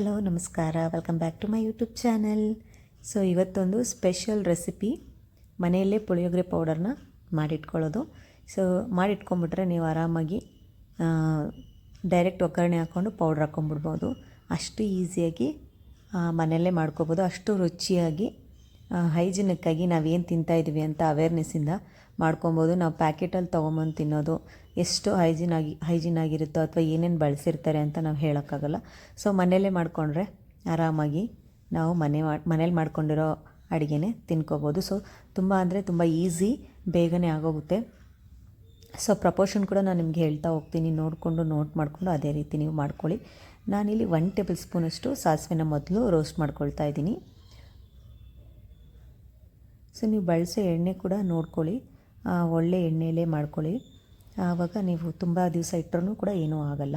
Hello, ನಮಸ್ಕಾರ. Welcome back to my YouTube channel so ಇವತ್ತೊಂದು special recipe ಮನೆಯಲ್ಲೇ ಪುಳಿಯೋಗರೆ ಪೌಡರ್ನ ಮಾಡಿಟ್ಕೊಳ್ಳೋದು. ಸೊ ಮಾಡಿಟ್ಕೊಂಬಿಟ್ರೆ ನೀವು ಆರಾಮಾಗಿ ಡೈರೆಕ್ಟ್ ಒಗ್ಗರಣೆ ಹಾಕ್ಕೊಂಡು ಪೌಡ್ರ್ ಹಾಕ್ಕೊಂಬಿಡ್ಬೋದು ಅಷ್ಟು ಈಸಿಯಾಗಿ ಮನೆಯಲ್ಲೇ ಮಾಡ್ಕೋಬೋದು. ಅಷ್ಟು ರುಚಿಯಾಗಿ ಹೈಜಿನಿಕ್ಕಾಗಿ ನಾವೇನು ತಿಂತಾಯಿದ್ದೀವಿ ಅಂತ ಅವೇರ್ನೆಸ್ಸಿಂದ ಮಾಡ್ಕೊಬೋದು. ನಾವು ಪ್ಯಾಕೆಟಲ್ಲಿ ತೊಗೊಂಬಂದು ತಿನ್ನೋದು ಎಷ್ಟು ಹೈಜಿನ್ ಆಗಿ, ಹೈಜಿನ್ ಆಗಿರುತ್ತೋ ಅಥವಾ ಏನೇನು ಬಳಸಿರ್ತಾರೆ ಅಂತ ನಾವು ಹೇಳೋಕ್ಕಾಗಲ್ಲ. ಸೊ ಮನೆಯಲ್ಲೇ ಮಾಡಿಕೊಂಡ್ರೆ ಆರಾಮಾಗಿ ನಾವು ಮನೆ ಮಾಡಿ ಮನೇಲಿ ಮಾಡ್ಕೊಂಡಿರೋ ಅಡುಗೆನೇ ತಿನ್ಕೋಬೋದು. ಸೊ, ತುಂಬ ಅಂದರೆ ತುಂಬ ಈಸಿ, ಬೇಗನೆ ಆಗೋಗುತ್ತೆ. ಸೊ, ಪ್ರಪೋರ್ಷನ್ ಕೂಡ ನಾನು ನಿಮ್ಗೆ ಹೇಳ್ತಾ ಹೋಗ್ತೀನಿ. ನೋಡಿಕೊಂಡು, ನೋಟ್ ಮಾಡಿಕೊಂಡು ಅದೇ ರೀತಿ ನೀವು ಮಾಡ್ಕೊಳ್ಳಿ. ನಾನಿಲ್ಲಿ ಒನ್ ಟೇಬಲ್ ಸ್ಪೂನಷ್ಟು ಸಾಸಿವೆನ ಮೊದಲು ರೋಸ್ಟ್ ಮಾಡ್ಕೊಳ್ತಾ ಇದ್ದೀನಿ. ಸೊ, ನೀವು ಬಳಸೋ ಎಣ್ಣೆ ಕೂಡ ನೋಡ್ಕೊಳ್ಳಿ. ಒಳ್ಳೆ ಎಣ್ಣೆಯಲ್ಲೇ ಮಾಡ್ಕೊಳ್ಳಿ. ಆವಾಗ ನೀವು ತುಂಬ ದಿವಸ ಇಟ್ಟರೂ ಕೂಡ ಏನೂ ಆಗಲ್ಲ.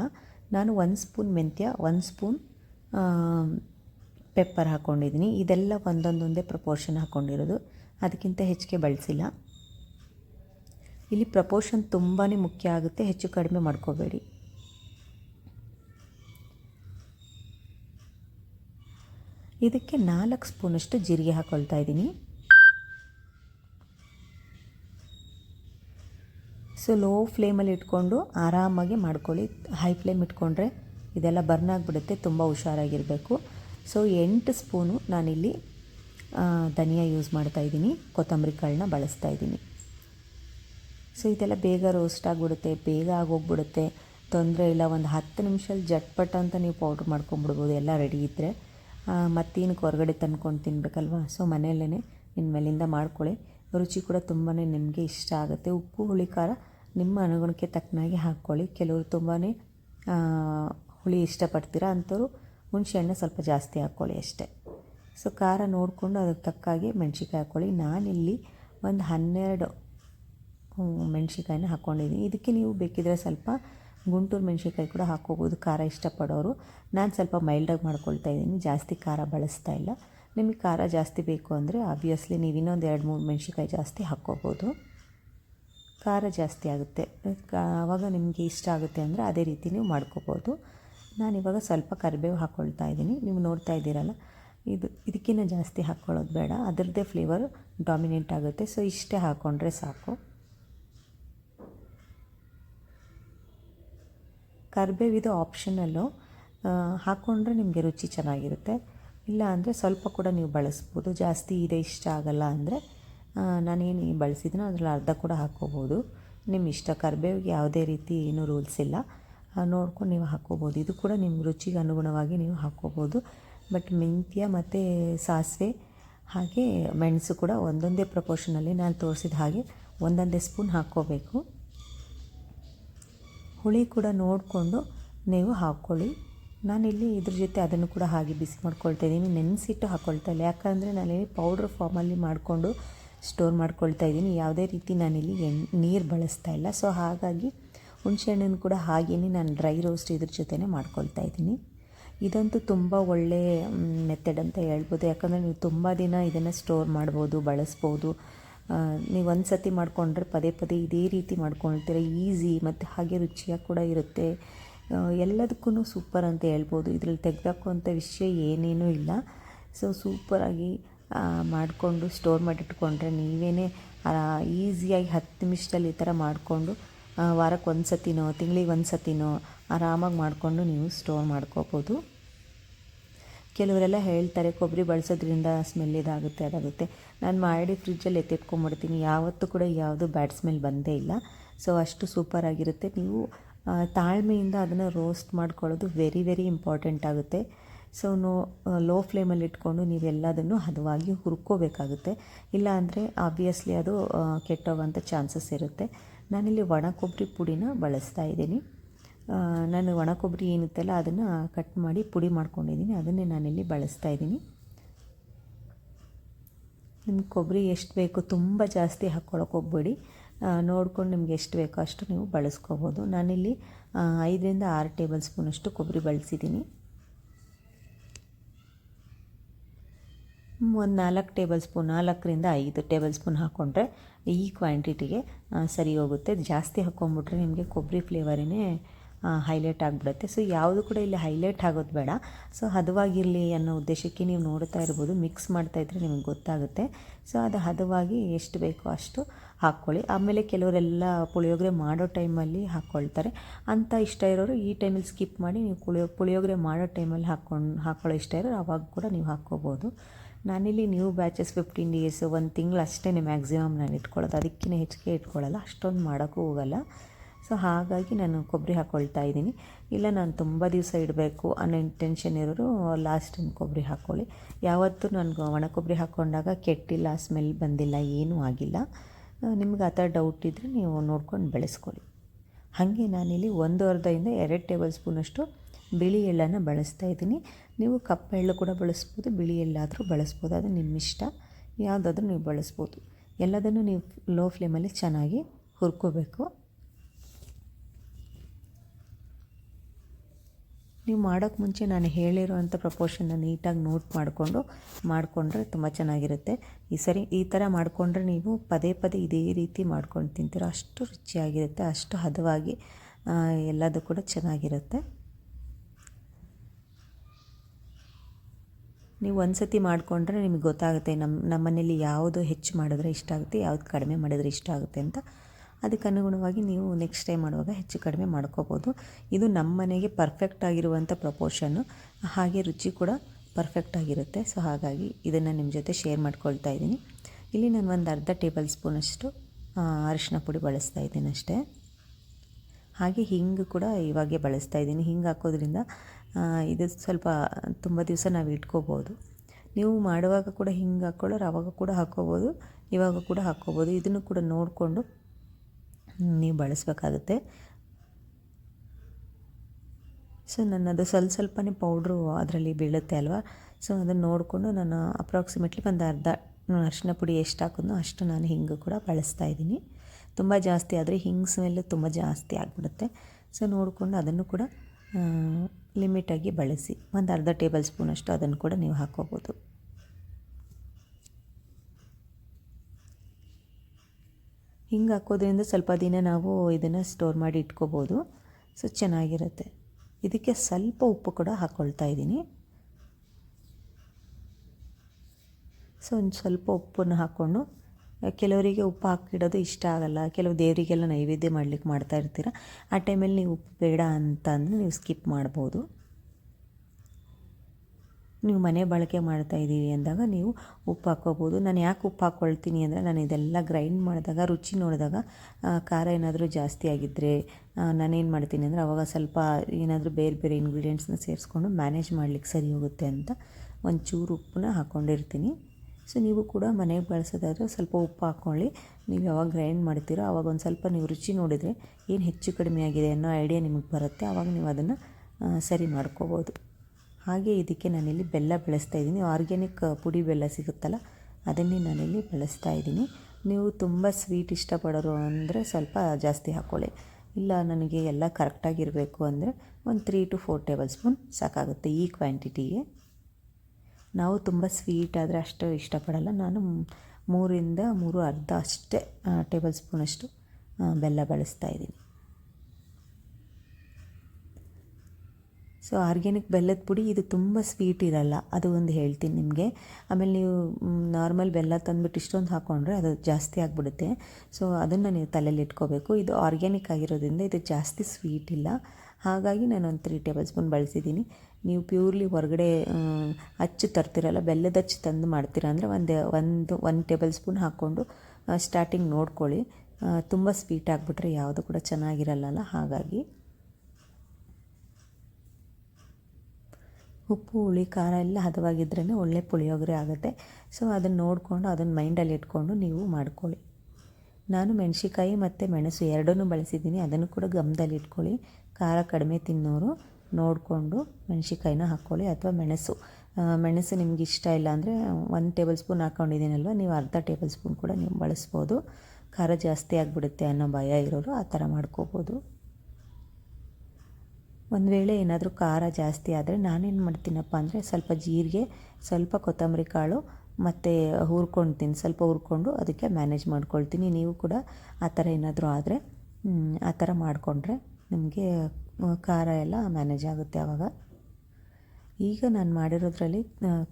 ನಾನು ಒಂದು ಸ್ಪೂನ್ ಮೆಂತ್ಯ, ಒಂದು ಸ್ಪೂನ್ ಪೆಪ್ಪರ್ ಹಾಕ್ಕೊಂಡಿದ್ದೀನಿ ಇದೆಲ್ಲ ಒಂದೊಂದೊಂದೇ ಪ್ರಪೋರ್ಷನ್ ಹಾಕ್ಕೊಂಡಿರೋದು ಅದಕ್ಕಿಂತ ಹೆಚ್ಚಿಗೆ ಬಳಸಿಲ್ಲ. ಇಲ್ಲಿ ಪ್ರಪೋರ್ಷನ್ ತುಂಬಾ ಮುಖ್ಯ ಆಗುತ್ತೆ. ಹೆಚ್ಚು ಕಡಿಮೆ ಮಾಡ್ಕೋಬೇಡಿ. ಇದಕ್ಕೆ ನಾಲ್ಕು ಸ್ಪೂನಷ್ಟು ಜೀರಿಗೆ ಹಾಕ್ಕೊಳ್ತಾ ಇದ್ದೀನಿ. ಸೊ ಲೋ ಫ್ಲೇಮಲ್ಲಿ ಇಟ್ಕೊಂಡು ಆರಾಮಾಗಿ ಮಾಡ್ಕೊಳ್ಳಿ. ಹೈ ಫ್ಲೇಮ್ ಇಟ್ಕೊಂಡ್ರೆ ಇದೆಲ್ಲ ಬರ್ನ್ ಆಗಿಬಿಡುತ್ತೆ, ತುಂಬ ಹುಷಾರಾಗಿರಬೇಕು. ಸೊ ಎಂಟು ಸ್ಪೂನು ನಾನಿಲ್ಲಿ ಧನಿಯಾ ಯೂಸ್ ಮಾಡ್ತಾಯಿದ್ದೀನಿ ಕೊತ್ತಂಬರಿ ಕಾಳನ್ನ ಬಳಸ್ತಾ ಇದ್ದೀನಿ. ಸೊ ಇದೆಲ್ಲ ಬೇಗ ರೋಸ್ಟ್ ಆಗಿಬಿಡುತ್ತೆ, ಬೇಗ ಆಗೋಗ್ಬಿಡುತ್ತೆ. ತೊಂದರೆ ಇಲ್ಲ, ಒಂದು ಹತ್ತು ನಿಮಿಷದಲ್ಲಿ ಜಟ್ಪಟ್ ಅಂತ ನೀವು ಪೌಡ್ರ್ ಮಾಡ್ಕೊಂಬಿಡ್ಬೋದು ಎಲ್ಲ ರೆಡಿ ಇದ್ದರೆ ಮತ್ತೇನು ಹೊರಗಡೆ ತಂದ್ಕೊಂಡು ತಿನ್ನಬೇಕಲ್ವಾ ಸೊ ಮನೆಯಲ್ಲೇ ಮೇಲಿಂದ ಮಾಡ್ಕೊಳ್ಳಿ. ರುಚಿ ಕೂಡ ತುಂಬಾ ನಿಮಗೆ ಇಷ್ಟ ಆಗುತ್ತೆ. ಉಪ್ಪು, ಹುಳಿ, ಖಾರ ನಿಮ್ಮ ಅನುಗುಣಕ್ಕೆ ತಕ್ಕನಾಗಿ ಹಾಕ್ಕೊಳ್ಳಿ. ಕೆಲವರು ತುಂಬಾ ಹುಳಿ ಇಷ್ಟಪಡ್ತೀರಾ ಅಂಥವ್ರು ಹುಣಸೆಹಣ್ಣು ಸ್ವಲ್ಪ ಜಾಸ್ತಿ ಹಾಕ್ಕೊಳ್ಳಿ ಅಷ್ಟೇ. ಸೊ, ಖಾರ ನೋಡಿಕೊಂಡು ಅದಕ್ಕೆ ತಕ್ಕಾಗಿ ಮೆಣ್ಸಿಕಾಯಿ ಹಾಕ್ಕೊಳ್ಳಿ. ನಾನಿಲ್ಲಿ ಒಂದು ಹನ್ನೆರಡು ಮೆಣ್ಸಿಕಾಯಿನ ಹಾಕ್ಕೊಂಡಿದ್ದೀನಿ. ಇದಕ್ಕೆ ನೀವು ಬೇಕಿದ್ರೆ ಸ್ವಲ್ಪ ಗುಂಟೂರು ಮೆಣ್ಸಿಕಾಯಿ ಕೂಡ ಹಾಕ್ಕೋಬೋದು. ಖಾರ ಇಷ್ಟಪಡೋರು. ನಾನು ಸ್ವಲ್ಪ ಮೈಲ್ಡಾಗಿ ಮಾಡ್ಕೊಳ್ತಾ ಇದ್ದೀನಿ. ಜಾಸ್ತಿ ಖಾರ ಬಳಸ್ತಾ ಇಲ್ಲ. ನಿಮಗೆ ಖಾರ ಜಾಸ್ತಿ ಬೇಕು ಅಂದರೆ ಆಬ್ವಿಯಸ್ಲಿ ನೀವು ಇನ್ನೊಂದು ಎರಡು, ಮೂರು ಮೆಣ್ಸಿಕಾಯಿ ಜಾಸ್ತಿ ಹಾಕ್ಕೋಬೋದು. ಖಾರ ಜಾಸ್ತಿ ಆಗುತ್ತೆ. ಆವಾಗ ನಿಮಗೆ ಇಷ್ಟ ಆಗುತ್ತೆ ಅಂದರೆ ಅದೇ ರೀತಿ ನೀವು ಮಾಡ್ಕೋಬೋದು. ನಾನಿವಾಗ ಸ್ವಲ್ಪ ಕರಿಬೇವು ಹಾಕ್ಕೊಳ್ತಾ ಇದ್ದೀನಿ. ನೀವು ನೋಡ್ತಾ ಇದ್ದೀರಲ್ಲ, ಇದು ಇದಕ್ಕಿಂತ ಜಾಸ್ತಿ ಹಾಕ್ಕೊಳ್ಳೋದು ಬೇಡ. ಅದರದ್ದೇ ಫ್ಲೇವರ್ ಡಾಮಿನೇಟ್ ಆಗುತ್ತೆ. ಸೊ ಇಷ್ಟೇ ಹಾಕ್ಕೊಂಡ್ರೆ ಸಾಕು. ಕರಿಬೇವಿದು ಆಪ್ಷನಲ್ಲು ಹಾಕ್ಕೊಂಡ್ರೆ ನಿಮಗೆ ರುಚಿ ಚೆನ್ನಾಗಿರುತ್ತೆ. ಇಲ್ಲ ಅಂದರೆ ಸ್ವಲ್ಪ ಕೂಡ ನೀವು ಬಳಸ್ಬೋದು. ಜಾಸ್ತಿ ಇದೆ, ಇಷ್ಟ ಆಗಲ್ಲ ಅಂದರೆ ನಾನೇನು ಬಳಸಿದ್ನೋ ಅದರಲ್ಲಿ ಅರ್ಧ ಕೂಡ ಹಾಕ್ಕೋಬೋದು. ನಿಮ್ಮ ಇಷ್ಟ ಕರಿಬೇವಿಗೆ ಯಾವುದೇ ರೀತಿ ಏನೂ ರೂಲ್ಸ್ ಇಲ್ಲ. ನೋಡ್ಕೊಂಡು ನೀವು ಹಾಕ್ಕೋಬೋದು. ಇದು ಕೂಡ ನಿಮ್ಮ ರುಚಿಗೆ ಅನುಗುಣವಾಗಿ ನೀವು ಹಾಕ್ಕೋಬೋದು. ಬಟ್ ಮೆಂತ್ಯ ಮತ್ತು ಸಾಸಿವೆ ಹಾಗೆ ಮೆಣಸು ಕೂಡ ಒಂದೊಂದೇ ಪ್ರಪೋರ್ಷನಲ್ಲಿ ನಾನು ತೋರಿಸಿದ ಹಾಗೆ ಒಂದೊಂದೇ ಸ್ಪೂನ್ ಹಾಕ್ಕೋಬೇಕು. ಹುಳಿ ಕೂಡ ನೋಡಿಕೊಂಡು ನೀವು ಹಾಕ್ಕೊಳ್ಳಿ. ನಾನಿಲ್ಲಿ ಇದ್ರ ಜೊತೆ ಅದನ್ನು ಕೂಡ ಹಾಗೆ ಬಿಸಿ ಮಾಡ್ಕೊಳ್ತಾ ಇದ್ದೀನಿ. ನೆನೆಸಿಟ್ಟು ಹಾಕ್ಕೊಳ್ತಾ ಇಲ್ಲ. ಯಾಕಂದರೆ ನಾನಿಲ್ಲಿ ಪೌಡ್ರ್ ಫಾರ್ಮಲ್ಲಿ ಮಾಡಿಕೊಂಡು ಸ್ಟೋರ್ ಮಾಡ್ಕೊಳ್ತಾ ಇದ್ದೀನಿ. ಯಾವುದೇ ರೀತಿ ನಾನಿಲ್ಲಿ ಎಣ್, ನೀರು ಬಳಸ್ತಾ ಇಲ್ಲ. ಸೊ ಹಾಗಾಗಿ ಹುಣಸೆಹಣ್ಣನ್ನು ಕೂಡ ಹಾಗೇ ನಾನು ಡ್ರೈ ರೋಸ್ಟ್ ಇದ್ರ ಜೊತೆನೇ ಮಾಡ್ಕೊಳ್ತಾ ಇದ್ದೀನಿ. ಇದಂತೂ ತುಂಬ ಒಳ್ಳೆ ಮೆಥಡ್ ಅಂತ ಹೇಳ್ಬೋದು. ಯಾಕಂದರೆ ನೀವು ತುಂಬ ದಿನ ಇದನ್ನು ಸ್ಟೋರ್ ಮಾಡ್ಬೋದು, ಬಳಸ್ಬೋದು. ನೀವು ಒಂದು ಸತಿ ಮಾಡಿಕೊಂಡ್ರೆ ಪದೇ ಪದೇ ಇದೇ ರೀತಿ ಮಾಡ್ಕೊಳ್ತೀರ. ಈಸಿ ಮತ್ತು ಹಾಗೆ ರುಚಿಯಾಗಿ ಕೂಡ ಇರುತ್ತೆ. ಎಲ್ಲದಕ್ಕೂ ಸೂಪರ್ ಅಂತ ಹೇಳ್ಬೋದು. ಇದರಲ್ಲಿ ತೆಗೆದಾಕುವಂಥ ವಿಷಯ ಏನೇನೂ ಇಲ್ಲ. ಸೊ ಸೂಪರಾಗಿ ಮಾಡಿಕೊಂಡು ಸ್ಟೋರ್ ಮಾಡಿಟ್ಕೊಂಡ್ರೆ ನೀವೇ ಈಸಿಯಾಗಿ ಹತ್ತು ನಿಮಿಷದಲ್ಲಿ ಈ ಥರ ಮಾಡಿಕೊಂಡು ವಾರಕ್ಕೆ ಒಂದು ಸತಿನೋ ತಿಂಗಳಿಗೆ ಒಂದು ಸತಿನೋ ಆರಾಮಾಗಿ ಮಾಡಿಕೊಂಡು ನೀವು ಸ್ಟೋರ್ ಮಾಡ್ಕೋಬೋದು. ಕೆಲವರೆಲ್ಲ ಹೇಳ್ತಾರೆ, ಕೊಬ್ಬರಿ ಬಳಸೋದ್ರಿಂದ ಸ್ಮೆಲ್ ಇದಾಗುತ್ತೆ, ಅದಾಗುತ್ತೆ. ನಾನು ಮಾಡಿ ಫ್ರಿಜ್ಜಲ್ಲಿ ಎತ್ತಿಟ್ಕೊಂಡ್ಬಿಡ್ತೀನಿ ಯಾವತ್ತೂ ಕೂಡ ಯಾವುದು ಬ್ಯಾಡ್ ಸ್ಮೆಲ್ ಬಂದೇ ಇಲ್ಲ. ಸೊ ಅಷ್ಟು ಸೂಪರ್ ಆಗಿರುತ್ತೆ. ನೀವು ತಾಳ್ಮೆಯಿಂದ ಅದನ್ನು ರೋಸ್ಟ್ ಮಾಡ್ಕೊಳ್ಳೋದು ವೆರಿ ವೆರಿ ಇಂಪಾರ್ಟೆಂಟ್ ಆಗುತ್ತೆ. ಸೊ ನೋ ಲೋ ಫ್ಲೇಮಲ್ಲಿ ಇಟ್ಕೊಂಡು ನೀವೆಲ್ಲದನ್ನು ಹದವಾಗಿ ಹುರ್ಕೋಬೇಕಾಗುತ್ತೆ. ಇಲ್ಲ ಅಂದರೆ ಆಬ್ವಿಯಸ್ಲಿ ಅದು ಕೆಟ್ಟೋಗೋಂಥ ಚಾನ್ಸಸ್ ಇರುತ್ತೆ. ನಾನಿಲ್ಲಿ ಒಣ ಕೊಬ್ಬರಿ ಪುಡಿನ ಬಳಸ್ತಾ ಇದ್ದೀನಿ. ನಾನು ಒಣ ಕೊಬ್ಬರಿ ಏನಿತ್ತಲ್ಲ ಅದನ್ನು ಕಟ್ ಮಾಡಿ ಪುಡಿ ಮಾಡ್ಕೊಂಡಿದ್ದೀನಿ. ಅದನ್ನೇ ನಾನಿಲ್ಲಿ ಬಳಸ್ತಾ ಇದ್ದೀನಿ. ನಿಮ್ಗೆ ಕೊಬ್ಬರಿ ಎಷ್ಟು ಬೇಕು ತುಂಬ ಜಾಸ್ತಿ ಹಾಕ್ಕೊಳಕ್ಕೆ ಹೋಗ್ಬೇಡಿ. ನೋಡ್ಕೊಂಡು ನಿಮ್ಗೆ ಎಷ್ಟು ಬೇಕೋ ಅಷ್ಟು ನೀವು ಬಳಸ್ಕೋಬೋದು. ನಾನಿಲ್ಲಿ ಐದರಿಂದ ಆರು ಟೇಬಲ್ ಸ್ಪೂನಷ್ಟು ಕೊಬ್ಬರಿ ಬಳಸಿದ್ದೀನಿ. ಒಂದು ನಾಲ್ಕು ಟೇಬಲ್ ಸ್ಪೂನ್, ನಾಲ್ಕರಿಂದ ಐದು ಟೇಬಲ್ ಸ್ಪೂನ್ ಹಾಕ್ಕೊಂಡ್ರೆ ಈ ಕ್ವಾಂಟಿಟಿಗೆ ಸರಿ ಹೋಗುತ್ತೆ. ಜಾಸ್ತಿ ಹಾಕ್ಕೊಂಬಿಟ್ರೆ ನಿಮಗೆ ಕೊಬ್ಬರಿ ಫ್ಲೇವರೇ ಹೈಲೈಟ್ ಆಗಿಬಿಡುತ್ತೆ. ಸೊ, ಯಾವುದು ಕೂಡ ಇಲ್ಲಿ ಹೈಲೈಟ್ ಆಗೋದು ಬೇಡ. ಸೊ, ಹದವಾಗಿರಲಿ ಅನ್ನೋ ಉದ್ದೇಶಕ್ಕೆ ನೀವು ನೋಡ್ತಾ ಇರ್ಬೋದು, ಮಿಕ್ಸ್ ಮಾಡ್ತಾ ಮಾಡ್ತಾಯಿದ್ರೆ ನಿಮಗೆ ಗೊತ್ತಾಗುತ್ತೆ. ಸೊ, ಅದು ಹದವಾಗಿ ಎಷ್ಟು ಬೇಕೋ ಅಷ್ಟು ಹಾಕ್ಕೊಳ್ಳಿ. ಆಮೇಲೆ ಕೆಲವರೆಲ್ಲ ಪುಳಿಯೋಗರೆ ಮಾಡೋ ಟೈಮಲ್ಲಿ ಹಾಕ್ಕೊಳ್ತಾರೆ. ಅಂತ ಇಷ್ಟ ಇರೋರು ಈ ಟೈಮಲ್ಲಿ ಸ್ಕಿಪ್ ಮಾಡಿ ನೀವು ಪುಳಿಯೋ, ಪುಳಿಯೋಗರೆ ಮಾಡೋ ಟೈಮಲ್ಲಿ ಹಾಕ್ಕೊಂಡು ಹಾಕ್ಕೊಳ್ಳೋ ಇಷ್ಟ ಇರೋರು ಅವಾಗ ಕೂಡ ನೀವು ಹಾಕ್ಕೋಬೋದು. ನಾನಿಲ್ಲಿ ನ್ಯೂ ಬ್ಯಾಚಸ್ ಫಿಫ್ಟೀನ್ ಡೇಸ್ ಒಂದು ತಿಂಗಳು ಅಷ್ಟೇ ಮ್ಯಾಕ್ಸಿಮಮ್ ನಾನು ಇಟ್ಕೊಳ್ಳೋದು ಅದಕ್ಕಿಂತ ಹೆಚ್ಚಿಗೆ ಇಟ್ಕೊಳ್ಳಲ್ಲ ಅಷ್ಟೊಂದು ಮಾಡೋಕ್ಕೂ ಹೋಗಲ್ಲ. ಸೊ ಹಾಗಾಗಿ ನಾನು ಕೊಬ್ಬರಿ ಹಾಕ್ಕೊಳ್ತಾ ಇದ್ದೀನಿ. ಇಲ್ಲ, ನಾನು ತುಂಬ ದಿವಸ ಇಡಬೇಕು ಅನ್ನೋ ಇಂಟೆನ್ಷನ್ ಇರೋರು ಲಾಸ್ಟ್ ಟೈಮ್ ಕೊಬ್ಬರಿ ಹಾಕ್ಕೊಳ್ಳಿ ಯಾವತ್ತೂ ನನಗೆ ಒಣ ಕೊಬ್ಬರಿ ಹಾಕ್ಕೊಂಡಾಗ ಕೆಟ್ಟಿಲ್ಲ ಸ್ಮೆಲ್ ಬಂದಿಲ್ಲ, ಏನೂ ಆಗಿಲ್ಲ. ನಿಮ್ಗೆ ಆ ಥರ ಡೌಟ್ ಇದ್ದರೆ ನೀವು ನೋಡ್ಕೊಂಡು ಬೆಳೆಸ್ಕೊಳ್ಳಿ. ಹಾಗೆ ನಾನಿಲ್ಲಿ ಒಂದು ಅರ್ಧದಿಂದ ಎರಡು ಟೇಬಲ್ ಸ್ಪೂನಷ್ಟು ಬಿಳಿ ಎಳ್ಳನ್ನು ಬಳಸ್ತಾ ಇದ್ದೀನಿ. ನೀವು ಕಪ್ಪು ಎಳ್ಳು ಕೂಡ ಬಳಸ್ಬೋದು, ಬಿಳಿ ಎಳ್ಳಾದರೂ ಬಳಸ್ಬೋದು. ಅದು ನಿಮ್ಮ ಇಷ್ಟ. ಯಾವುದಾದ್ರೂ ನೀವು ಬಳಸ್ಬೋದು. ಎಲ್ಲದನ್ನು ನೀವು ಲೋ ಫ್ಲೇಮಲ್ಲಿ ಚೆನ್ನಾಗಿ ಹುರ್ಕೋಬೇಕು. ನೀವು ಮಾಡೋಕ್ಕೆ ಮುಂಚೆ ನಾನು ಹೇಳಿರೋವಂಥ ಪ್ರಪೋರ್ಷನ್ನ ನೀಟಾಗಿ ನೋಟ್ ಮಾಡಿಕೊಂಡು, ಮಾಡಿಕೊಂಡ್ರೆ ತುಂಬ ಚೆನ್ನಾಗಿರುತ್ತೆ. ಈ ಸರಿ ಈ ಥರ ಮಾಡಿಕೊಂಡ್ರೆ ನೀವು ಪದೇ ಪದೇ ಇದೇ ರೀತಿ ಮಾಡ್ಕೊಂಡು ತಿಂತೀರ. ಅಷ್ಟು ರುಚಿಯಾಗಿರುತ್ತೆ, ಅಷ್ಟು ಹದವಾಗಿ ಎಲ್ಲದೂ ಕೂಡ ಚೆನ್ನಾಗಿರುತ್ತೆ. ನೀವು ಒಂದು ಸತಿ ಮಾಡಿಕೊಂಡ್ರೆ ನಿಮಗೆ ಗೊತ್ತಾಗುತ್ತೆ ನಮ್ಮ ನಮ್ಮ ಮನೇಲಿ ಯಾವುದು ಹೆಚ್ಚು ಮಾಡಿದ್ರೆ ಇಷ್ಟ ಆಗುತ್ತೆ, ಯಾವುದು ಕಡಿಮೆ ಮಾಡಿದರೆ ಇಷ್ಟ ಆಗುತ್ತೆ ಅಂತ. ಅದಕ್ಕೆ ಅನುಗುಣವಾಗಿ ನೀವು ನೆಕ್ಸ್ಟ್ ಟೈಮ್ ಮಾಡುವಾಗ ಹೆಚ್ಚು ಕಡಿಮೆ ಮಾಡ್ಕೋಬೋದು. ಇದು ನಮ್ಮ ಮನೆಗೆ ಪರ್ಫೆಕ್ಟ್ ಆಗಿರುವಂಥ ಪ್ರಪೋರ್ಷನ್ನು ಹಾಗೆ ರುಚಿ ಕೂಡ ಪರ್ಫೆಕ್ಟ್ ಆಗಿರುತ್ತೆ. ಸೊ ಹಾಗಾಗಿ ಇದನ್ನು ನಿಮ್ಮ ಜೊತೆ ಶೇರ್ ಮಾಡ್ಕೊಳ್ತಾ ಇದ್ದೀನಿ. ಇಲ್ಲಿ ನಾನು ಒಂದು ಅರ್ಧ ಟೇಬಲ್ ಸ್ಪೂನಷ್ಟು ಅರಿಶಿನ ಪುಡಿ ಬಳಸ್ತಾ ಇದ್ದೀನಿ ಅಷ್ಟೇ. ಹಾಗೆ ಹಿಂಗೆ ಕೂಡ ಇವಾಗೆ ಬಳಸ್ತಾ ಇದ್ದೀನಿ. ಹಿಂಗೆ ಹಾಕೋದ್ರಿಂದ ಇದು ಸ್ವಲ್ಪ ತುಂಬ ದಿವಸ ನಾವು ಇಟ್ಕೋಬೋದು. ನೀವು ಮಾಡುವಾಗ ಕೂಡ ಹಿಂಗೆ ಹಾಕ್ಕೊಳ್ಳೋರು ಆವಾಗ ಕೂಡ ಹಾಕ್ಕೋಬೋದು, ಇವಾಗ ಕೂಡ ಹಾಕ್ಕೋಬೋದು. ಇದನ್ನು ಕೂಡ ನೋಡಿಕೊಂಡು ನೀವು ಬಳಸಬೇಕಾಗುತ್ತೆ. ಸೊ, ನನ್ನದು ಸ್ವಲ್ಪ ಸ್ವಲ್ಪನೇ ಪೌಡ್ರು ಅದರಲ್ಲಿ ಬೀಳುತ್ತೆ ಅಲ್ವಾ? ಸೊ, ಅದನ್ನು ನೋಡಿಕೊಂಡು ನಾನು ಅಪ್ರಾಕ್ಸಿಮೇಟ್ಲಿ ಒಂದು ಅರ್ಧ ಅರಿಶಿನ ಪುಡಿ ಎಷ್ಟು ಹಾಕಿದ್ನೋ ಅಷ್ಟು ನಾನು ಹಿಂಗೆ ಕೂಡ ಬಳಸ್ತಾ ಇದ್ದೀನಿ. ತುಂಬ ಜಾಸ್ತಿ ಆದರೆ ಹಿಂಗೆ ಸ್ಮೆಲ್ ತುಂಬ ಜಾಸ್ತಿ ಆಗಿಬಿಡುತ್ತೆ. ಸೊ, ನೋಡಿಕೊಂಡು ಅದನ್ನು ಕೂಡ ಲಿಮಿಟಾಗಿ ಬಳಸಿ. ಒಂದು ಅರ್ಧ ಟೇಬಲ್ ಸ್ಪೂನ್ ಅಷ್ಟು ಅದನ್ನು ಕೂಡ ನೀವು ಹಾಕ್ಕೋಬೋದು. ಹಿಂಗೆ ಹಾಕೋದ್ರಿಂದ ಸ್ವಲ್ಪ ದಿನ ನಾವು ಇದನ್ನು ಸ್ಟೋರ್ ಮಾಡಿ ಇಟ್ಕೋಬೋದು. ಸೊ, ಚೆನ್ನಾಗಿರುತ್ತೆ. ಇದಕ್ಕೆ ಸ್ವಲ್ಪ ಉಪ್ಪು ಕೂಡ ಹಾಕ್ಕೊಳ್ತಾ ಇದ್ದೀನಿ. ಸೊ, ಒಂದು ಸ್ವಲ್ಪ ಉಪ್ಪನ್ನು ಹಾಕ್ಕೊಂಡು ಕೆಲವರಿಗೆ ಉಪ್ಪು ಹಾಕಿಡೋದು ಇಷ್ಟ ಆಗಲ್ಲ. ಕೆಲವು ದೇವರಿಗೆಲ್ಲ ನೈವೇದ್ಯ ಮಾಡಲಿಕ್ಕೆ ಮಾಡ್ತಾ ಇರ್ತೀರ. ಆ ಟೈಮಲ್ಲಿ ನೀವು ಉಪ್ಪು ಬೇಡ ಅಂತ ಅಂದರೆ ನೀವು ಸ್ಕಿಪ್ ಮಾಡ್ಬೋದು. ನೀವು ಮನೆ ಬಳಕೆ ಮಾಡ್ತಾ ಇದ್ದೀವಿ ಅಂದಾಗ ನೀವು ಉಪ್ಪು ಹಾಕ್ಕೋಬೋದು. ನಾನು ಯಾಕೆ ಉಪ್ಪು ಹಾಕ್ಕೊಳ್ತೀನಿ ಅಂದರೆ ನಾನು ಇದೆಲ್ಲ ಗ್ರೈಂಡ್ ಮಾಡಿದಾಗ, ರುಚಿ ನೋಡಿದಾಗ ಖಾರ ಏನಾದರೂ ಜಾಸ್ತಿ ಆಗಿದ್ದರೆ ನಾನೇನು ಮಾಡ್ತೀನಿ ಅಂದರೆ ಅವಾಗ ಸ್ವಲ್ಪ ಏನಾದರೂ ಬೇರೆ ಬೇರೆ ಇಂಗ್ರೀಡಿಯೆಂಟ್ಸ್ನ ಸೇರಿಸ್ಕೊಂಡು ಮ್ಯಾನೇಜ್ ಮಾಡ್ಲಿಕ್ಕೆ ಸರಿ ಹೋಗುತ್ತೆ ಅಂತ ಒಂಚೂರು ಉಪ್ಪನ್ನ ಹಾಕ್ಕೊಂಡಿರ್ತೀನಿ ಸೊ ನೀವು ಕೂಡ ಮನೆಗೆ ಬಳಸೋದಾದರೆ ಸ್ವಲ್ಪ ಉಪ್ಪು ಹಾಕ್ಕೊಳ್ಳಿ. ನೀವು ಯಾವಾಗ ಗ್ರೈಂಡ್ ಮಾಡ್ತೀರೋ ಆವಾಗ ಒಂದು ಸ್ವಲ್ಪ ನೀವು ರುಚಿ ನೋಡಿದರೆ ಏನು ಹೆಚ್ಚು ಕಡಿಮೆ ಆಗಿದೆ ಅನ್ನೋ ಐಡಿಯಾ ನಿಮಗೆ ಬರುತ್ತೆ. ಆವಾಗ ನೀವು ಅದನ್ನು ಸರಿ ಮಾಡ್ಕೋಬೋದು. ಹಾಗೆ ಇದಕ್ಕೆ ನಾನಿಲ್ಲಿ ಬೆಲ್ಲ ಬೆಳೆಸ್ತಾ ಇದ್ದೀನಿ. ಆರ್ಗ್ಯಾನಿಕ್ ಪುಡಿ ಬೆಲ್ಲ ಸಿಗುತ್ತಲ್ಲ, ಅದನ್ನೇ ನಾನಿಲ್ಲಿ ಬೆಳೆಸ್ತಾ ಇದ್ದೀನಿ. ನೀವು ತುಂಬ ಸ್ವೀಟ್ ಇಷ್ಟಪಡೋರು ಅಂದರೆ ಸ್ವಲ್ಪ ಜಾಸ್ತಿ ಹಾಕ್ಕೊಳ್ಳಿ. ಇಲ್ಲ, ನನಗೆ ಎಲ್ಲ ಕರೆಕ್ಟಾಗಿರಬೇಕು ಅಂದರೆ ಒಂದು three to four tablespoon ಸಾಕಾಗುತ್ತೆ ಈ ಕ್ವಾಂಟಿಟಿಗೆ ನಾವು ತುಂಬ ಸ್ವೀಟ್ ಆದರೆ ಅಷ್ಟು ಇಷ್ಟಪಡಲ್ಲ. ನಾನು ಮೂರಿಂದ ಮೂರು ಅರ್ಧ ಅಷ್ಟೇ ಟೇಬಲ್ ಸ್ಪೂನಷ್ಟು ಬೆಲ್ಲ ಬಳಸ್ತಾ ಇದ್ದೀನಿ. ಸೊ, ಆರ್ಗ್ಯಾನಿಕ್ ಬೆಲ್ಲದ ಪುಡಿ ಇದು ತುಂಬ ಸ್ವೀಟ್ ಇರಲ್ಲ, ಅದು ಒಂದು ಹೇಳ್ತೀನಿ ನಿಮಗೆ. ಆಮೇಲೆ ನೀವು ನಾರ್ಮಲ್ ಬೆಲ್ಲ ತಂದುಬಿಟ್ಟು ಇಷ್ಟೊಂದು ಹಾಕ್ಕೊಂಡ್ರೆ ಅದು ಜಾಸ್ತಿ ಆಗಿಬಿಡುತ್ತೆ. ಸೊ, ಅದನ್ನು ನೀವು ತಲೆಯಲ್ಲಿ ಇಟ್ಕೋಬೇಕು. ಇದು ಆರ್ಗ್ಯಾನಿಕ್ ಆಗಿರೋದ್ರಿಂದ ಇದು ಜಾಸ್ತಿ ಸ್ವೀಟ್ ಇಲ್ಲ. ಹಾಗಾಗಿ ನಾನು ಒಂದು ತ್ರೀ ಟೇಬಲ್ ಸ್ಪೂನ್ ಬಳಸಿದ್ದೀನಿ. ನೀವು ಪ್ಯೂರ್ಲಿ ಹೊರಗಡೆ ಅಚ್ಚು ತರ್ತಿರಲ್ಲ, ಬೆಲ್ಲದ ಅಚ್ಚು ತಂದು ಮಾಡ್ತೀರಾ ಅಂದರೆ ಒಂದು ಒಂದು ಒಂದು ಟೇಬಲ್ ಸ್ಪೂನ್ ಹಾಕ್ಕೊಂಡು ಸ್ಟಾರ್ಟಿಂಗ್ ನೋಡ್ಕೊಳ್ಳಿ. ತುಂಬ ಸ್ವೀಟ್ ಆಗಿಬಿಟ್ರೆ ಯಾವುದು ಕೂಡ ಚೆನ್ನಾಗಿರಲ್ಲ ಹಾಗಾಗಿ. ಉಪ್ಪು, ಹುಳಿ, ಖಾರ ಎಲ್ಲ ಹದವಾಗಿದ್ರೇ ಒಳ್ಳೆ ಪುಳಿಯೋಗರೆ ಆಗುತ್ತೆ. ಸೊ ಅದನ್ನು ನೋಡಿಕೊಂಡು, ಅದನ್ನು ಮೈಂಡಲ್ಲಿ ಇಟ್ಕೊಂಡು ನೀವು ಮಾಡ್ಕೊಳ್ಳಿ. ನಾನು ಮೆಣಸಿಕಾಯಿ ಮತ್ತು ಮೆಣಸು ಎರಡನ್ನೂ ಬಳಸಿದ್ದೀನಿ. ಅದನ್ನು ಕೂಡ ಗಮ್ದಲ್ಲಿ ಇಟ್ಕೊಳ್ಳಿ. ಖಾರ ಕಡಿಮೆ ತಿನ್ನೋರು. ನೋಡಿಕೊಂಡು ಮೆಣಸಿಕಾಯಿನ ಹಾಕ್ಕೊಳ್ಳಿ ಅಥವಾ ಮೆಣಸು. ಮೆಣಸು ನಿಮ್ಗೆ ಇಷ್ಟ ಇಲ್ಲ ಅಂದರೆ ಒಂದು ಟೇಬಲ್ ಸ್ಪೂನ್ ಹಾಕ್ಕೊಂಡಿದ್ದೀನಲ್ವ ನೀವು ಅರ್ಧ ಟೇಬಲ್ ಸ್ಪೂನ್ ಕೂಡ ನೀವು ಬಳಸ್ಬೋದು. ಖಾರ ಜಾಸ್ತಿ ಆಗಿಬಿಡುತ್ತೆ ಅನ್ನೋ ಭಯ ಇರೋರು ಆ ಥರ ಮಾಡ್ಕೋಬೋದು. ಒಂದು ವೇಳೆ ಏನಾದರೂ ಖಾರ ಜಾಸ್ತಿ ಆದರೆ ನಾನೇನು ಮಾಡ್ತೀನಪ್ಪ ಅಂದರೆ ಸ್ವಲ್ಪ ಜೀರಿಗೆ, ಸ್ವಲ್ಪ ಕೊತ್ತಂಬರಿ ಕಾಳು ಮತ್ತು ಹುರ್ಕೊಳ್ತೀನಿ ಸ್ವಲ್ಪ ಹುರ್ಕೊಂಡು ಅದಕ್ಕೆ ಮ್ಯಾನೇಜ್ ಮಾಡ್ಕೊಳ್ತೀನಿ. ನೀವು ಕೂಡ ಆ ಥರ ಏನಾದರೂ ಆದರೆ ಆ ಥರ ಮಾಡಿಕೊಂಡ್ರೆ ನಿಮಗೆ ಖಾರ ಎಲ್ಲ ಮ್ಯಾನೇಜ್ ಆಗುತ್ತೆ ಆವಾಗ ಈಗ ನಾನು ಮಾಡಿರೋದ್ರಲ್ಲಿ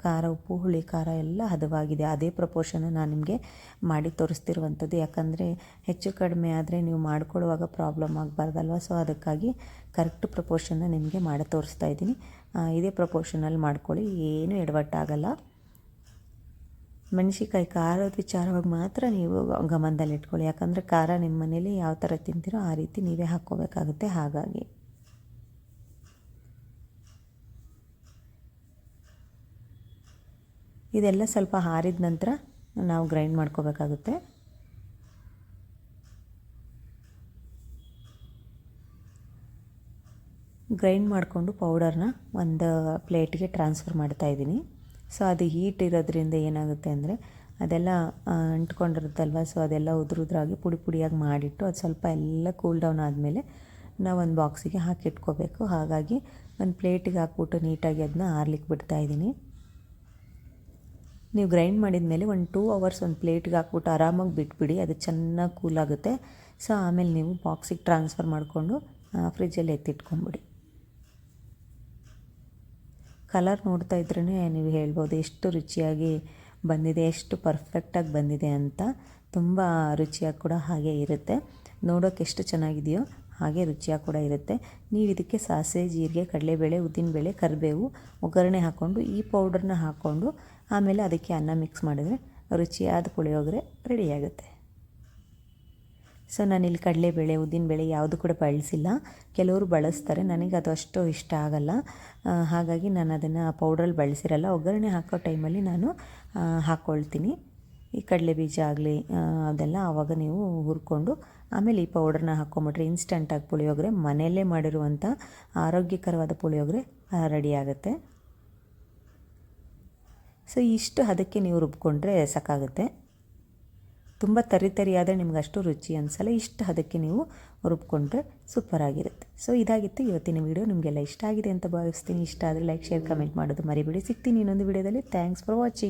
ಖಾರ, ಉಪ್ಪು, ಹುಳಿ, ಖಾರ ಎಲ್ಲ ಹದವಾಗಿದೆ. ಅದೇ ಪ್ರಪೋರ್ಷನ್ ನಾನು ನಿಮಗೆ ಮಾಡಿ ತೋರಿಸ್ತಿರುವಂಥದ್ದು. ಯಾಕಂದರೆ ಹೆಚ್ಚು ಕಡಿಮೆ ಆದರೆ ನೀವು ಮಾಡ್ಕೊಳ್ಳುವಾಗ ಪ್ರಾಬ್ಲಮ್ ಆಗಬಾರ್ದಲ್ವ? ಸೊ ಅದಕ್ಕಾಗಿ ಕರೆಕ್ಟ್ ಪ್ರಪೋರ್ಷನ್ನ ನಿಮಗೆ ಮಾಡಿ ತೋರಿಸ್ತಾ ಇದ್ದೀನಿ. ಇದೇ ಪ್ರಪೋರ್ಷನಲ್ಲಿ ಮಾಡ್ಕೊಳ್ಳಿ. ಏನೂ ಎಡವಟ್ಟಾಗಲ್ಲ. ಮೆಣಸಿಕಾಯಿ ಖಾರದ ವಿಚಾರವಾಗಿ ಮಾತ್ರ ನೀವು ಗಮನದಲ್ಲಿಟ್ಕೊಳ್ಳಿ. ಯಾಕಂದರೆ ಖಾರ ನಿಮ್ಮ ಮನೇಲಿ ಯಾವ ಥರ ತಿಂತೀರೋ ಆ ರೀತಿ ನೀವೇ ಹಾಕ್ಕೋಬೇಕಾಗುತ್ತೆ. ಹಾಗಾಗಿ. ಇದೆಲ್ಲ ಸ್ವಲ್ಪ ಹಾರಿದ ನಂತರ ನಾವು ಗ್ರೈಂಡ್ ಮಾಡ್ಕೋಬೇಕಾಗುತ್ತೆ. ಗ್ರೈಂಡ್ ಮಾಡಿಕೊಂಡು ಪೌಡರ್ನ ಒಂದು ಪ್ಲೇಟ್ಗೆ ಟ್ರಾನ್ಸ್ಫರ್ ಮಾಡ್ತಾ ಇದ್ದೀನಿ. ಸೊ, ಅದು ಹೀಟ್ ಇರೋದ್ರಿಂದ ಏನಾಗುತ್ತೆ ಅಂದರೆ ಅದೆಲ್ಲ ಅಂಟ್ಕೊಂಡಿರುತ್ತಲ್ವ? ಸೊ, ಅದೆಲ್ಲ ಉದುರುದ್ರಾಗಿ ಪುಡಿ ಪುಡಿಯಾಗಿ ಮಾಡಿಟ್ಟು ಅದು ಸ್ವಲ್ಪ ಎಲ್ಲ ಕೂಲ್ ಡೌನ್ ಆದಮೇಲೆ ನಾವು ಒಂದು ಬಾಕ್ಸಿಗೆ ಹಾಕಿಟ್ಕೋಬೇಕು ಹಾಗಾಗಿ ಒಂದು ಪ್ಲೇಟಿಗೆ ಹಾಕ್ಬಿಟ್ಟು ನೀಟಾಗಿ ಅದನ್ನ ಆರ್ಲಿಕ್ಕೆ ಬಿಡ್ತಾ ಇದ್ದೀನಿ. ನೀವು ಗ್ರೈಂಡ್ ಮಾಡಿದ ಮೇಲೆ ಒಂದು ಟೂ ಅವರ್ಸ್ ಒಂದು ಪ್ಲೇಟ್ಗೆ ಹಾಕ್ಬಿಟ್ಟು ಆರಾಮಾಗಿ ಬಿಟ್ಬಿಡಿ, ಅದು ಚೆನ್ನಾಗಿ ಕೂಲ್ ಆಗುತ್ತೆ. ಸೊ ಆಮೇಲೆ ನೀವು ಬಾಕ್ಸಿಗೆ ಟ್ರಾನ್ಸ್ಫರ್ ಮಾಡಿಕೊಂಡು ಫ್ರಿಜ್ಜಲ್ಲಿ ಎತ್ತಿಟ್ಕೊಂಬಿಡಿ. ಕಲರ್ ನೋಡ್ತಾ ಇದ್ರೇ ನೀವು ಹೇಳ್ಬೋದು, ಎಷ್ಟು ರುಚಿಯಾಗಿ ಬಂದಿದೆ, ಎಷ್ಟು ಪರ್ಫೆಕ್ಟಾಗಿ ಬಂದಿದೆ ಅಂತ ತುಂಬ ರುಚಿಯಾಗಿ ಕೂಡ ಹಾಗೆ ಇರುತ್ತೆ. ನೋಡೋಕೆ ಎಷ್ಟು ಚೆನ್ನಾಗಿದೆಯೋ ಹಾಗೆ ರುಚಿಯಾಗಿ ಕೂಡ ಇರುತ್ತೆ. ನೀವು ಇದಕ್ಕೆ ಸಾಸಿವೆ, ಜೀರಿಗೆ, ಕಡಲೆಬೇಳೆ ಉದ್ದಿನಬೇಳೆ ಕರಿಬೇವು, ಒಗ್ಗರಣೆ ಹಾಕ್ಕೊಂಡು ಈ ಪೌಡ್ರನ್ನ ಹಾಕ್ಕೊಂಡು ಆಮೇಲೆ ಅದಕ್ಕೆ ಅನ್ನ ಮಿಕ್ಸ್ ಮಾಡಿದರೆ ರುಚಿಯಾದ ಪುಳಿಯೋಗರೆ ರೆಡಿಯಾಗುತ್ತೆ ಸೊ ನಾನಿಲ್ಲಿ ಕಡಲೆಬೇಳೆ ಉದ್ದಿನಬೇಳೆ ಯಾವುದು ಕೂಡ ಬಳಸಿಲ್ಲ. ಕೆಲವರು ಬಳಸ್ತಾರೆ. ನನಗೆ ಅದು ಅಷ್ಟು ಇಷ್ಟ ಆಗಲ್ಲ. ಹಾಗಾಗಿ ನಾನು ಅದನ್ನು ಪೌಡ್ರಲ್ಲಿ ಬಳಸಿರಲ್ಲ. ಒಗ್ಗರಣೆ ಹಾಕೋ ಟೈಮಲ್ಲಿ ನಾನು ಹಾಕ್ಕೊಳ್ತೀನಿ ಈ ಕಡಲೆ ಬೀಜ ಆಗಲಿ ಅದೆಲ್ಲ ಆವಾಗ ನೀವು ಹುರ್ಕೊಂಡು, ಆಮೇಲೆ ಈ ಪೌಡ್ರನ್ನ ಹಾಕ್ಕೊಂಬಿಟ್ರೆ ಇನ್ಸ್ಟಂಟಾಗಿ ಪುಳಿಯೋಗರೆ, ಮನೆಯಲ್ಲೇ ಮಾಡಿರುವಂಥ ಆರೋಗ್ಯಕರವಾದ ಪುಳಿಯೋಗರೆ ರೆಡಿ ಆಗುತ್ತೆ. ಸೊ ಇಷ್ಟು ಅದಕ್ಕೆ ನೀವು ರುಬ್ಕೊಂಡ್ರೆ ಸಾಕಾಗುತ್ತೆ ತುಂಬ ತರಿ ತರಿಯಾದರೆ ನಿಮ್ಗೆ ಅಷ್ಟು ರುಚಿ ಅನ್ಸಲ್ಲ, ಇಷ್ಟು ಅದಕ್ಕೆ ನೀವು ರುಬ್ಕೊಂಡ್ರೆ ಸೂಪರಾಗಿರುತ್ತೆ ಸೊ ಇದಾಗಿತ್ತು ಇವತ್ತಿನ ವಿಡಿಯೋ ನಿಮಗೆಲ್ಲ ಇಷ್ಟ ಆಗಿದೆ ಅಂತ ಭಾವಿಸ್ತೀನಿ. ಇಷ್ಟ ಆದರೆ ಲೈಕ್ ಶೇರ್ ಕಮೆಂಟ್ ಮಾಡೋದು ಮರಿಬೇಡಿ. ಸಿಗ್ತೀನಿ ಇನ್ನೊಂದು ವೀಡಿಯೋದಲ್ಲಿ ಥ್ಯಾಂಕ್ಸ್ ಫಾರ್ ವಾಚಿಂಗ್